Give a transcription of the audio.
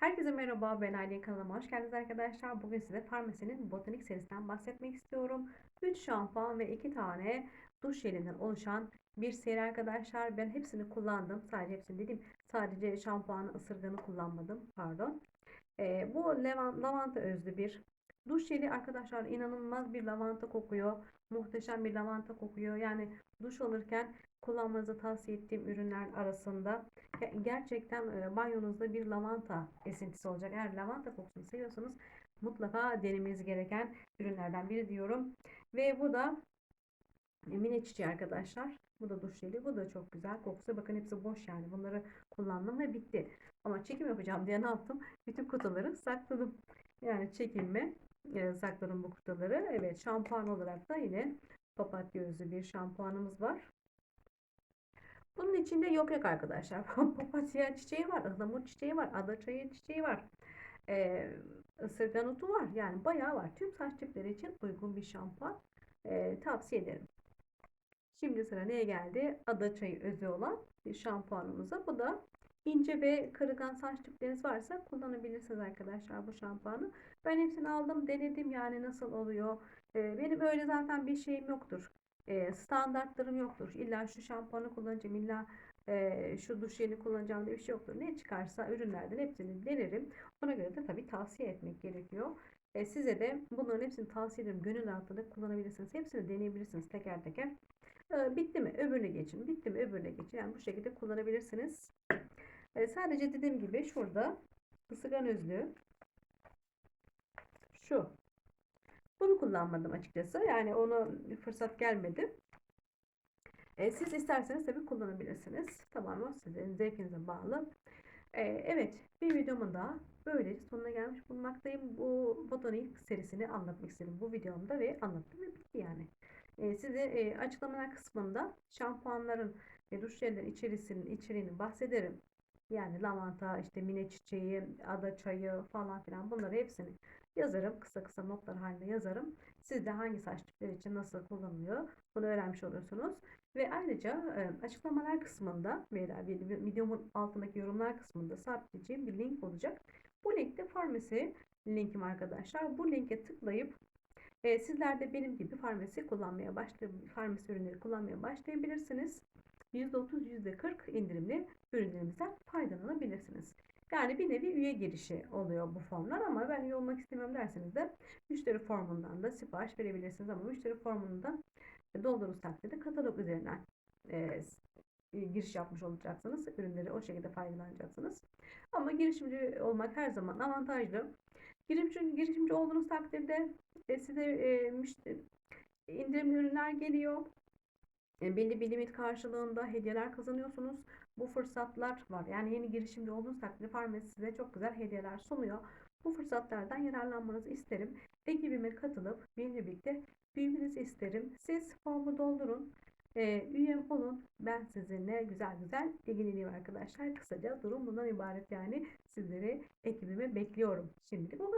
Herkese merhaba, ben Aylin kanalıma hoş geldiniz arkadaşlar. Bugün size Farmasi'nin botanik serisinden bahsetmek istiyorum. 3 şampuan ve 2 tane duş jelinden oluşan bir seri arkadaşlar. Ben hepsini kullandım. Sadece hepsini dedim. Sadece şampuanı ısırganı kullanmadım. Pardon. Ee, bu lavanta özlü bir duş jeli arkadaşlar. inanılmaz bir lavanta kokuyor. Muhteşem bir lavanta kokuyor. Yani duş alırken kullanmanızı tavsiye ettiğim ürünler arasında gerçekten e, banyonuzda bir lavanta esintisi olacak. Eğer lavanta kokusunu seviyorsanız mutlaka denemeniz gereken ürünlerden biri diyorum. Ve bu da mine çiçeği arkadaşlar. Bu da duş jeli. Bu da çok güzel. Kokusu bakın hepsi boş yani. Bunları kullandım ve bitti. Ama çekim yapacağım diye ne yaptım? Bütün kutuları sakladım. Yani çekilme e, sakladım bu kutuları. Evet şampuan olarak da yine papatya özlü bir şampuanımız var. Bunun içinde yok yok arkadaşlar. Papatya çiçeği var, ıhlamur çiçeği var, adaçayı çiçeği var. Ee, ısırgan otu var. Yani bayağı var. Tüm saç tipleri için uygun bir şampuan. Ee, tavsiye ederim. Şimdi sıra neye geldi? Adaçayı özü olan bir şampuanımıza. Bu da ince ve kırıgan saç tipleriniz varsa kullanabilirsiniz arkadaşlar bu şampuanı. Ben hepsini aldım, denedim yani nasıl oluyor. Ee, benim öyle zaten bir şeyim yoktur e, standartlarım yoktur. İlla şu şampuanı kullanacağım, illa e, şu duş jelini kullanacağım diye bir şey yoktur. Ne çıkarsa ürünlerden hepsini denerim. Ona göre de tabii tavsiye etmek gerekiyor. E, size de bunların hepsini tavsiye ederim. Gönül rahatlığıyla kullanabilirsiniz. Hepsini deneyebilirsiniz teker teker. E, bitti mi? Öbürüne geçin. Bitti mi? Öbürüne geçin. Yani bu şekilde kullanabilirsiniz. E, sadece dediğim gibi şurada ısıgan özlüğü şu bunu kullanmadım açıkçası. Yani onu fırsat gelmedi. E, siz isterseniz tabii kullanabilirsiniz. Tamamen sizin zevkinize bağlı. E, evet bir videomun da böyle sonuna gelmiş bulunmaktayım. Bu botanik serisini anlatmak istedim bu videomda ve anlattım ve bitti yani. E, size e, açıklamalar kısmında şampuanların ve duş jellerin içerisinin içeriğini bahsederim. Yani lavanta, işte mine çiçeği, ada çayı falan filan bunları hepsini yazarım. Kısa kısa notlar halinde yazarım. Siz de hangi saç tipleri için nasıl kullanılıyor bunu öğrenmiş olursunuz. Ve ayrıca e, açıklamalar kısmında veya videomun altındaki yorumlar kısmında sabitleyeceğim bir link olacak. Bu linkte farmasi linkim arkadaşlar. Bu linke tıklayıp e, sizler de benim gibi farmasi kullanmaya başlayıp farmasi ürünleri kullanmaya başlayabilirsiniz. %30, %40 indirimli ürünlerimizden. Yani bir nevi üye girişi oluyor bu formlar ama ben üye olmak istemiyorum derseniz de müşteri formundan da sipariş verebilirsiniz ama müşteri formunu da doldururuz takdirde katalog üzerinden e, giriş yapmış olacaksınız. Ürünleri o şekilde faydalanacaksınız. Ama girişimci olmak her zaman avantajlı. Girişimci, girişimci olduğunuz takdirde e, size e, müşteri, indirimli ürünler geliyor. E, belli bir limit karşılığında hediyeler kazanıyorsunuz. Bu fırsatlar var. Yani yeni girişimci olduğunuz takdirde Farmesi size çok güzel hediyeler sunuyor. Bu fırsatlardan yararlanmanızı isterim. Ekibime katılıp benimle birlikte büyümenizi isterim. Siz formu doldurun. E, üyem olun. Ben sizinle güzel güzel ilgileneyim arkadaşlar. Kısaca durum bundan ibaret yani. Sizleri ekibime bekliyorum. Şimdilik bu.